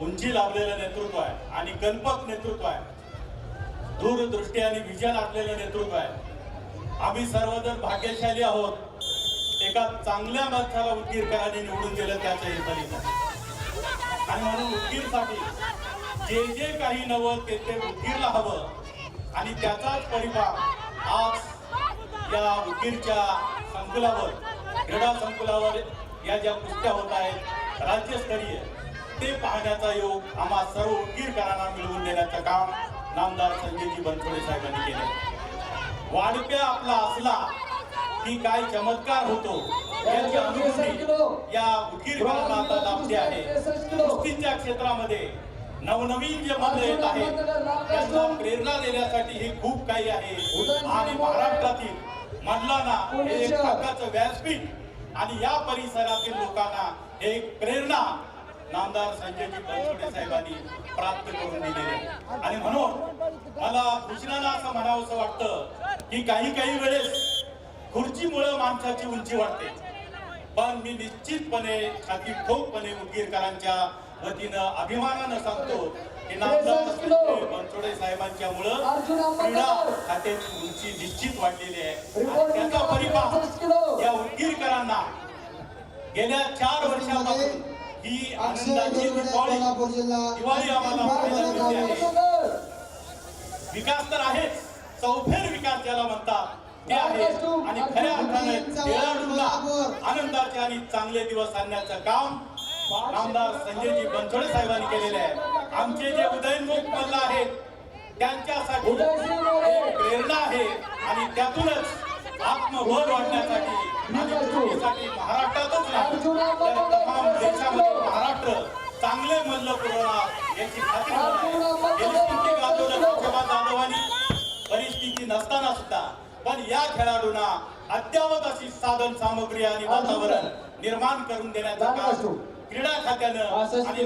उंची लाभलेलं नेतृत्व आहे आणि कल्पक नेतृत्व आहे. दूरदृष्टी आणि विजन असलेलं नेतृत्व आहे. आम्ही सर्वजण भाग्यशाली आहोत. एका चांगल्या माणसाला उदगीरकरांनी निवडून दिलं त्याचं हे फलित आणि म्हणून उदगीरसाठी जे जे काही नवं ते ते उदगीरला हवं. आणि त्याचाच परिणाम आज या उदगीरच्या संकुलावर क्रीडा संकुलावर या ज्या कुस्त्या होत आहेत राज्यस्तरीय ते पाहण्याचा योग आम्हा सर्व उदगीरकरांना मिळवून देण्याचं काम नामदार संजयजी बनसोडे साहेबांनी केलं वाढप्या आपला असला की काय चमत्कार होतो याची अनुभूती या उदगीरकरांना आता लाभते आहे. कुस्तीच्या क्षेत्रामध्ये नवनवीन जे मुलं येत आहेत त्यांना प्रेरणा देण्यासाठी हे खूप काही आहे. आणि महाराष्ट्रातील मल्लांना हे एक हक्काचं व्यासपीठ आणि या परिसरातील लोकांना एक प्रेरणा नामदार संजयजी बनसोडे साहेबांनी प्राप्त करून दिलेली आणि म्हणून मला भूषणाला असं म्हणावंसं वाटतं की काही काही वेळेस खुर्चीमुळे माणसाची उंची वाढते. पण मी निश्चितपणे छाती ठोकपणे उदगीरकरांच्या वतीनं अभिमानानं सांगतो की नामदार संजय बनसोडे साहेबांच्यामुळं क्रीडा खात्याची उंची निश्चित वाढलेली आहे. आणि त्याचा परिपाक या उदगीरकरांना गेल्या चार वर्षापासून ही आनंदाची दिवाळी दिवाळी आम्हाला पाहायला मिळते. आहे विकास तर आहेच. चौफेर विकास ज्याला म्हणतात ते आहे. आणि खऱ्या अर्थाने खेळाडूंना आनंदाचे आणि चांगले दिवस आणण्याचं काम आमदार संजयजी बनसोडे साहेबांनी केलेले आहे. आमचे जे उदयनमुख मल्ल आहेत त्यांच्यासाठी प्रेरणा आहे. आणि त्यातूनच आत्मबळ वाढण्यासाठी चांगले मल्ल पुरवणार याची खात्री जाधवांनी परिस्थिती नसताना सुद्धा. पण या खेळाडूंना अद्यावत अशी साधन सामग्री आणि वातावरण निर्माण करून देण्याचं काम क्रीडा खात्यानं आणि